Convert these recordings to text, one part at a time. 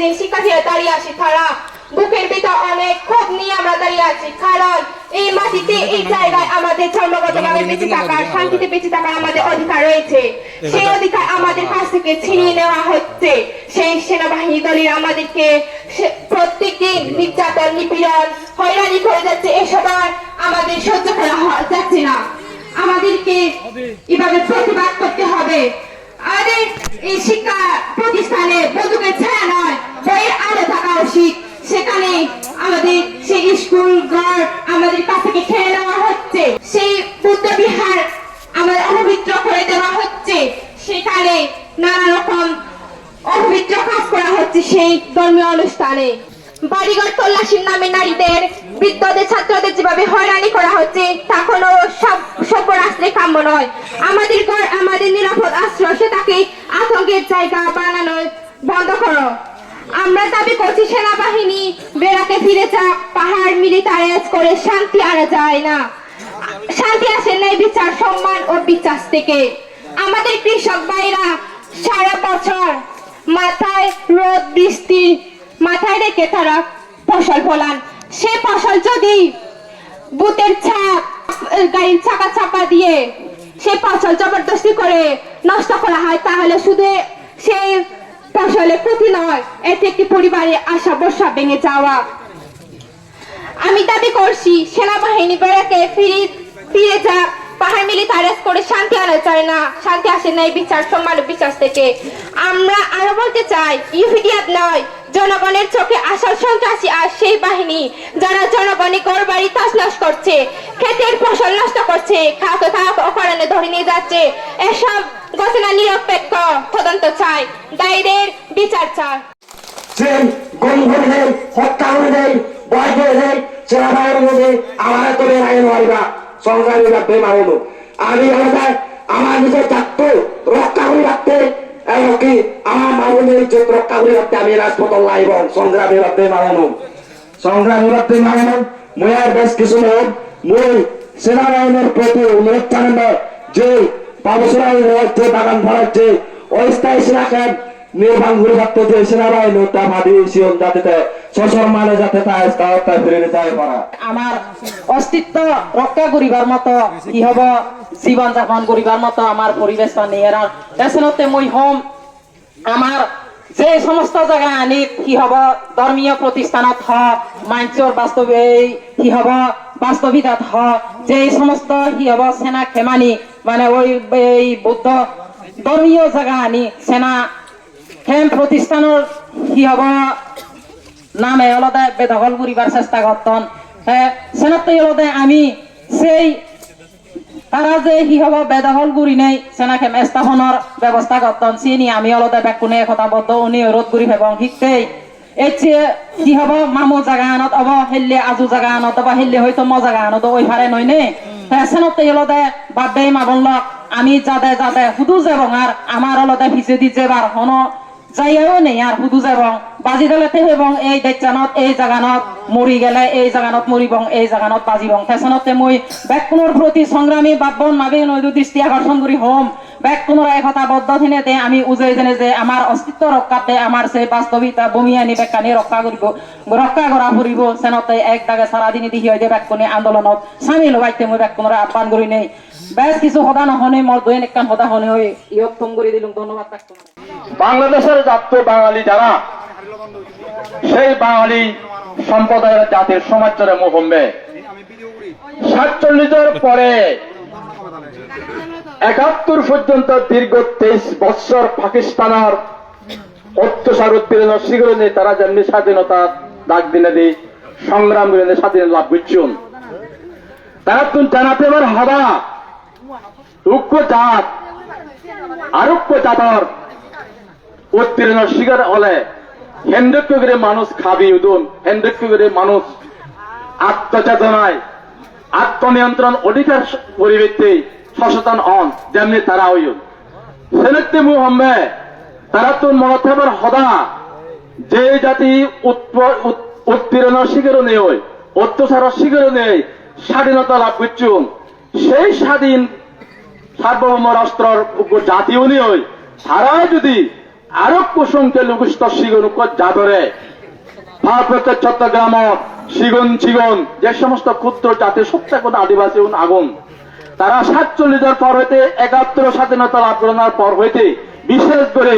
যে শিক্ষার্থীরা দাঁড়িয়ে আছি তারা বুকের ভিতর অনেক ক্ষোভ নিয়ে আমরা দাঁড়িয়ে আছি কারণ এই মাটিতে এই জায়গায় আমাদের জন্মগতভাবে বেঁচে থাকার শান্তিতে বেঁচে থাকার আমাদের অধিকার রয়েছে। সেই অধিকার আমাদের কাছ থেকে ছিনিয়ে নেওয়া হচ্ছে। সেই সেনাবাহিনী দলের আমাদেরকে প্রত্যেকদিন নির্যাতন নিপীড়ন হয়রানি করে যাচ্ছে। এসব আমাদের সহ্য করা যাচ্ছে না। আমাদেরকে এভাবে প্রতিবাদ করতে হবে। আমাদের এই শিক্ষা প্রতিষ্ঠানে বন্দুকের ছায়া নয়, বইয়ের আলো থাকা উচিত। সেখানে আমাদের সেই স্কুল ঘর আমাদের কাছ থেকে খেয়ে নেওয়া হচ্ছে। সেই বুদ্ধ বিহার আমাদের অপবিত্র করে দেওয়া হচ্ছে। সেখানে নানা রকম অপবিত্র কাজ করা হচ্ছে সেই ধর্মীয় অনুষ্ঠানে। বাড়িঘর তল্লাশির নামে নারীদের, বৃদ্ধদের, ছাত্রদের যেভাবে হয়রানি করা হচ্ছে, তা কোনো কাম্য নয়। আমাদের আমাদের নিরাপদ আশ্রয়, সেটাকে আতঙ্কের জায়গা বানানো বন্ধ করো। আমরা দাবি করছি সেনাবাহিনী বেড়াকে ফিরে যাক, পাহাড় মিলিটারাইজ করে শান্তি আনা যায় না। শান্তি আসে নাই বিচার, সম্মান ও বিশ্বাস থেকে। আমাদের কৃষক ভাইরা সারা বছর মাথায় রোদ, বৃষ্টি মাথায় রেখে তারা ফসল ফলান। সে ফসল যদি বুতের ছাপ, গাড়ির চাকা চাপা দিয়ে সে ফসল জবরদস্তি করে নষ্ট করা হয়, তাহলে শুধু সেই ফসলের ক্ষতি নয়, এতে একটি পরিবারে আশা বর্ষা ভেঙে যাওয়া। আমি দাবি করছি, সেনাবাহিনী বেড়াকে ফিরে ফিরে যা। পাহাড় মিলিটারাইজ করে শান্তি আনা চায় না, শান্তি আসে নাই বিচার, সম্মান বিশ্বাস থেকে। আমরা আরও বলতে চাই ইউপিডিয়াত নয় জনগণের চোখে আসল সন্ত্রাসী আর সেই বাহিনী, যারা জনগণে ঘর বাড়ি তছনছ করছে, ক্ষেতের ফসল নষ্ট করছে খাওয়াকে খাওয়াকে অকারণে ধরে নিয়ে যাচ্ছে, এসব ঘটনা নিরপেক্ষ তদন্ত চাই, দায়ীদের বিচার মধ্যে আমার আমার নিজের চাত্র রক্ষা করে রাখতে এমনকি আমার জন্য রাখতে আমি রাজপথন লাইব মারানো। সংগ্রামের সংগ্রামীরা মারানো। ময়ার বেশ কিছু লোক মই সেনাবাহিনীর প্রতি অনুরোধ যে বাবুসরাই রয়েছে বাগান ভরাচ্ছে অস্থায়ী সেনা ক্যাম্প নির্মাণ করে যে সেনাবাহিনী, তা ভাবি সিয়ন যাতে সসম্মানে যাতে আমার অস্তিত্ব রক্ষা করিবার মতো কি হব? জীবন যাপন করিবার মতো আমার পরিবেশ নিয়ে এসনতে মই হম। আমার যে সমস্ত জায়গা আনি কি হব? ধর্মীয় প্রতিষ্ঠানত হক মাঞ্চর বাস্তবে কি হব? বাস্তবিকত হক যে সমস্ত কি হব? সেনা খেমানি মানে ওই এই বৌদ্ধ ধর্মীয় জায়গা আনি সেনা খেম প্রতিষ্ঠানের কি হব? নামে অলদে বেদখল করিবার চেষ্টা করতন। সেনাতে অলদে আমি সেই, তারা যে কি হব বেদখল করি নেই, সেনাকে স্থাপনের ব্যবস্থা করতন। চিনি আমি অলদে বেকুনে কথা বদ্ধ উনি রোধ করি এবং শিখতেই এছে কি হব মামু জাগা আনত অব হেললে আজু জাগা আনত অব হেললে হয়তো ম জাগা আনত ওই ফারে নই নে সেনতে অলদে বাদে মাবন লক আমি যাদে যাদে হুদু যাবং আর আমার অলদে ভিজে দি যেবার হন, যাইও নেই আর হুদু যাবং বাজি দিলেতে এবং এই দায়িত্বানত এই জাগানত মরি গেলে, এই জাগানত মরিবং এই জাগানত বাজিবং। ফেশনতে মই বেকুনৰ প্ৰতি সংগ্ৰামী বাপন মাবে নৈদু দৃষ্টি আকৰ্ষণ কৰি হম। বেকুনৰ একতা বদ্ধ থিনেতে আমি উজৈ যেনে যে আমাৰ অস্তিত্ব ৰক্ষাতে আমাৰ সেই বাস্তৱিকতা বমি আনি বেকানি ৰক্ষা কৰিব, ৰক্ষা কৰা ফুৰিব। চেনতে এক দাগে চাৰাদিনী দিহি হৈ বেকুনি আন্দোলনত চামিল হবাইতে মই বেকুনৰ আহ্বান কৰি নেই। বেছ কিছু সদা নহনে মোৰ দুই একখান সদা হনে হৈ, ইয়ক ফোন কৰি দিলোঁ। ধন্যবাদ বাংলাদেশের জাতীয় বাঙালি যারা সেই বাঙালি সম্প্রদায়ের জাতির সমাজের মোহম্বে সাতচল্লিশের পরে, একাত্তর পর্যন্ত দীর্ঘ তেইশ বৎসর পাকিস্তানের অত্যাচার উৎপীড়ন শিগরণে তারা যেমনি স্বাধীনতা ডাক দিনে দি, সংগ্রাম করে স্বাধীনতা লাভ করছেন তারা তুমি জানাতে এবার হবা, রুক্ষ জাত আরোগ্য জাতর উত্তীর্ণ শিকার হলে হেন্দ্রক্য করে মানুষ খাবি উদুন হেন্দ্রক্য করে মানুষ আত্মচেতনায়, আত্মনিয়ন্ত্রণ অধিকার পরিবৃত্তি সচেতন হন, যেমনি তারা হইল। সেনেতে মু হম্বে তারা তো মনত হবার সদা যে জাতি উৎপ- উৎ- উত্তীর্ণ শিখের নেই অত্যাচার শিখের নেই, স্বাধীনতা লাভ করছুন, সেই স্বাধীন সার্বভৌম রাষ্ট্রের জাতীয় নিয়ে তারা যদি আরোগ্য সংখ্যালঘু শিগন জাদরে ভারপ্রাপ্ত চট্টগ্রাম সিগন চিগন যে সমস্ত ক্ষুদ্র জাতি সত্যাগত আদিবাসী আগুন, তারা সাতচল্লিশের পর হইতে একাত্তর স্বাধীনতা লাভ করার পর হইতে, বিশেষ করে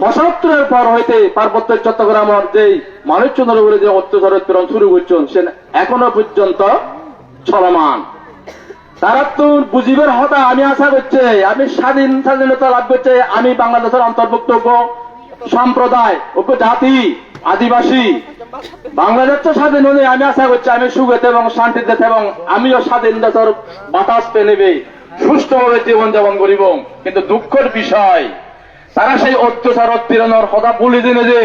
পঁচাত্তরের পর হইতে পার্বত্য চট্টগ্রামের যে মানুষজনের উপরে যে অত্যাচার উৎপীড়ন শুরু করছেন সে এখনও পর্যন্ত চলমান। তারা তো বুঝিবের হতা, আমি আশা করছে, আমি স্বাধীন স্বাধীনতা লাভ করছে, আমি বাংলাদেশের অন্তর্ভুক্ত উপ সম্প্রদায় উপজাতি আদিবাসী। বাংলাদেশ তো স্বাধীন হলে, আমি আশা করছি, আমি সুখেতে এবং শান্তিতে এবং আমিও স্বাধীন দেশের বাতাস পেয়ে নেবে, সুষ্ঠুভাবে জীবনযাপন করিব। কিন্তু দুঃখের বিষয়, তারা সেই অত্যাচার উৎপীড়নের কথা বলে দিনে যে,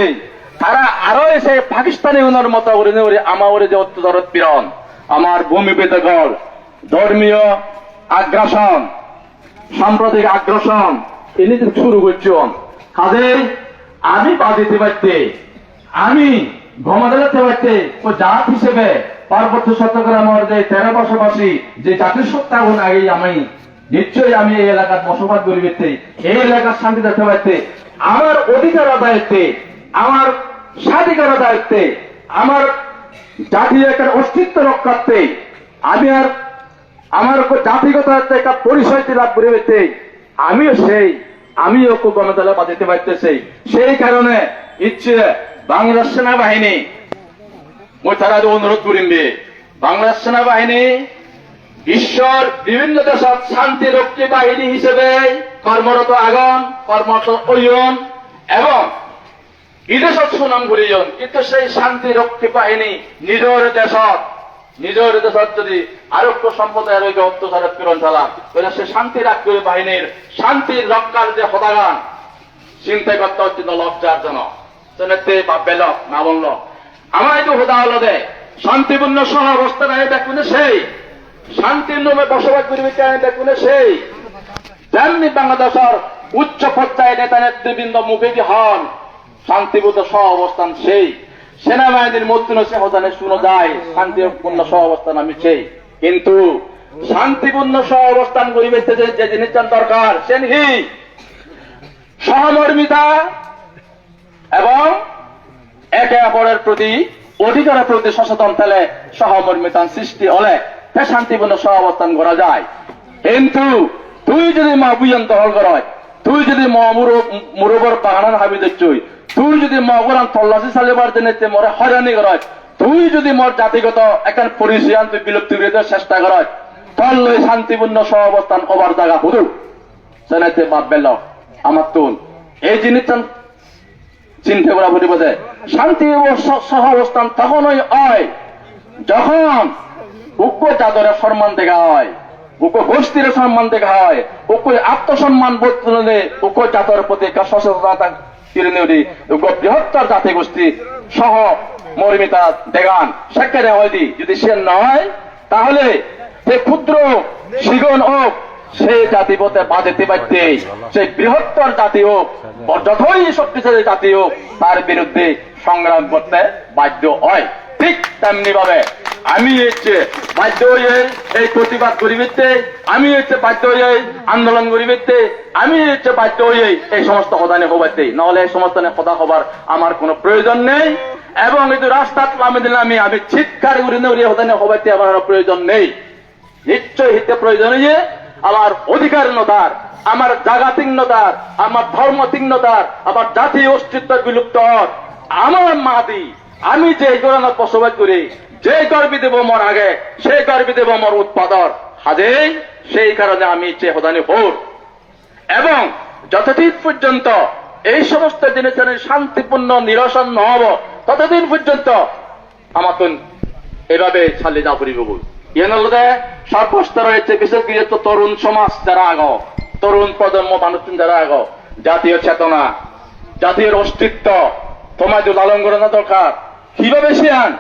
তারা আরও এসে পাকিস্তানি ওনার মতো করে আমার যে অত্যাচার উৎপীড়ন, আমার ভূমি বেদগড় ধর্মীয় আগ্রাসন, সাম্প্রতিক আগ্রাসন এনে তো শুরু করছেন। কাজে, আমি বাদিতে পারতে আমি ঘমাদালাতে পারতে ও জাত হিসেবে পার্বত্য চট্টগ্রামের যে তেরো বসবাসী যে জাতির সত্তা গুণ আগে আমি, নিশ্চয়ই আমি এই এলাকার বসবাস করি পেতে এই এলাকার শান্তি দেখতে পারতে আমার অধিকার আদায়তে, আমার স্বাধিকার আদায়তে, আমার জাতীয় একটা অস্তিত্ব রক্ষার্থে আমি আর আমার জাতিগত একটা পরিচয়টি লাভ করে পেতে আমিও সেই, আমিও খুব গণতলা বাঁধাতে পারতেছি। সেই কারণে ইচ্ছে বাংলাদেশ সেনাবাহিনী, মই তারা অনুরোধ করিমবে বাংলাদেশ সেনাবাহিনী ঈশ্বর বিভিন্ন দেশত শান্তি রক্ষী বাহিনী হিসেবে কর্মরত আগন, কর্মরত ওয়ন এবং বিদেশত সুনাম ঘুরিজন কিন্তু সেই শান্তি রক্ষী বাহিনী নিজের দেশত নিজের দেশত যদি আরোগ্য সম্প্রদায়ের ওই অত্যাচার পীড়ন চালা তাহলে সে শান্তি রাখবে বাহিনীর শান্তির রক্ষার যে হতাগান চিন্তা করতে হচ্ছে লজ্জার জন্য সেনেতে বা বেলক, না বলল। আমার এই হুদা হলো দে শান্তিপূর্ণ সহ অবস্থান আমি দেখুন সেই? শান্তির নামে বসবাস করবে দেখুন সেই? তেমনি বাংলাদেশের উচ্চ পর্যায়ে নেতা নেতৃবৃন্দ মুখেজি হন, শান্তিপূর্ণ সহ অবস্থান সেই। সেনাবাহিনীর মধ্যে সে হদানে শুনো যায় শান্তিপূর্ণ সহ অবস্থান আমি সেই কিন্তু শান্তিপূর্ণ সহ অবস্থান করিবে যে যে জিনিস দরকার, সে কি সহমর্মিতা এবং একে অপরের প্রতি অধিকারের প্রতি সচেতন ফেলে সহমর্মিতার সৃষ্টি হলে শান্তিপূর্ণ সহ অবস্থান করা যায়। কিন্তু তুই যদি মা বুঝান দখল করয় তুই যদি মুরবর বাগান হাবি দেখছই তুই যদি মগরান তল্লাশি চালিবার জন্য মরে হয়রানি করয়, তুই যদি মোর জাতিগত এখন পরিচয় তুই বিলুপ্তি করে চেষ্টা করয় তল্লে শান্তিপূর্ণ সহ অবস্থান কবার জায়গা হুদু সেনাইতে বাপ বেল আমার তুন, এই জিনিসটা চিন্তা করা পরিব যে শান্তি ও সহ অবস্থান তখনই হয় যখন উগ্র চাদরের সম্মান দেখা হয় উগ্র গোষ্ঠীর সম্মান দেখা হয় উগ্র আত্মসম্মান বোধ উগ্র চাদরের প্রতি সচেতনতা বৃহত্তর জাতি গোষ্ঠী সহ মরিমিতা দেগান। সেখানে যদি সে নয়, তাহলে সে ক্ষুদ্র হোক, সে জাতি পথে বাঁধতে পারতে সেই বৃহত্তর জাতি হোক শক্তিশালী জাতি হোক, তার বিরুদ্ধে সংগ্রাম করতে বাধ্য হয়। ঠিক তেমনি ভাবে। আমি হচ্ছে বাধ্য হয়ে এই প্রতিবাদ করিবিতে আমি হচ্ছে বাধ্য হয়ে আন্দোলন করিবিতে আমি হচ্ছে বাধ্য হয়ে এই সমস্ত হদানে হবাতে নাহলে এই সমস্ত কথা হবার আমার কোনো প্রয়োজন নেই। এবং এই যে রাস্তাত নামে দিলে আমি আমি চিৎকার করে নেই হদানে হবাতে আমার প্রয়োজন নেই। নিশ্চয় হিতে প্রয়োজনীয় আমার অধিকার নতার আমার জাগাতিকতার আমার ধর্ম তিক্নতার আমার জাতি অস্তিত্ব বিলুপ্ত হওয়ার আমার মাদি আমি যে গোড়ানত বসবাস করি, যে গর্বি দেব মর আগে, সেই গর্বি দেব মর উৎপাদন। হাজেই সেই কারণে আমি ইচ্ছে হদানি হোর এবং যতদিন পর্যন্ত এই সমস্ত জিনিসের শান্তিপূর্ণ নিরসন নহব ততদিন পর্যন্ত আমাতন এভাবে চালিয়ে যা পড়িব ইয়ে নলদে সর্বস্তর রয়েছে, বিশেষ করে তরুণ সমাজ যারা আগ, তরুণ প্রজন্ম মানুষ যারা আগ, জাতীয় চেতনা, জাতীয় অস্তিত্ব তোমায় তো লালন করে না দরকার কীভাবে আন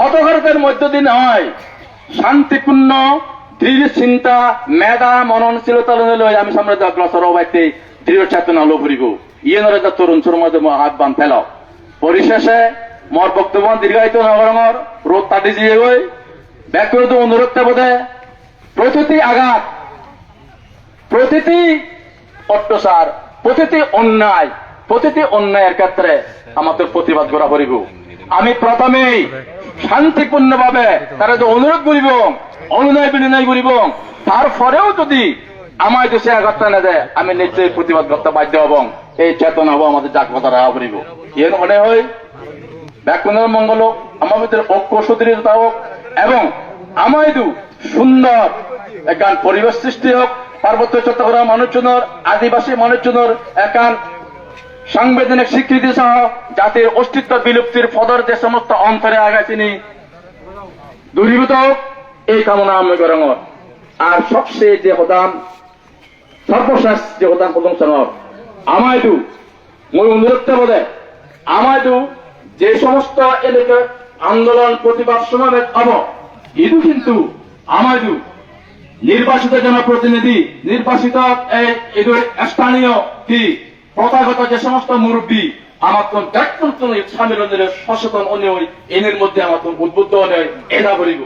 হতঘাতের মধ্য দিন হয়? শান্তিপূর্ণ, দৃঢ় চিন্তা, মেধা মননশীলতা লই আমি সামনে অগ্রসর হবাইতে দৃঢ় চেতনা লো ফুরিব ইয়ে নরে যা তরুণ ছোর মধ্যে মই হাত বান ফেল। পরিশেষে মোর বক্তব্য দীর্ঘায়িত নগরঙর রোদ তাটি দিয়ে গই। ব্যক্তিগত অনুরোধ বোধে প্রতিটি আঘাত, প্রতিটি অত্যাচার প্রতিটি অন্যায় প্রতিটি অন্যায়ের ক্ষেত্রে আমাদের প্রতিবাদ করা করিব। আমি প্রথমেই শান্তিপূর্ণভাবে তারা যে অনুরোধ করিব, অনুনয় বিনয় করিব। তারপরেও যদি আমার দেশে আঘাতটা না দেয়, আমি নিশ্চয়ই প্রতিবাদ করতে বাধ্য হব। এই চেতনা হব আমাদের জাগ্রত রাখা করিব। এর মনে হয় ব্যাকরণের মঙ্গল আমার ভিতরে ঐক্য সুদৃঢ়তা হোক, এবং আমায়দু সুন্দর একান পরিবেশ সৃষ্টি হোক। পার্বত্য চট্টগ্রাম মানুষজনের, আদিবাসী মানুষজনের একান সাংবিধানিক স্বীকৃতি সহ জাতির অস্তিত্ব বিলুপ্তির ফদর যে সমস্ত অন্তরে আগাছিনি দূরীভূত, এই কামনা আমি করং আর সবচেয়ে যে হদাম সর্বশেষ যে হদাম প্রথম সনর আমায়দু, মই অনুরোধ বলে আমায়দু যে সমস্ত এলাকা আন্দোলন, প্রতিবাদ, সমাবেশ হব, ইদু কিন্তু আমায়দু নির্বাচিত জনপ্রতিনিধি, নির্বাচিত এদের স্থানীয় কি? প্রথাগত যে সমস্ত মুরব্বী আমার তো সম্মেলনের সচেতন অনেক এনের মধ্যে আমার তো উদ্বুদ্ধ অনেক এনা বলিব।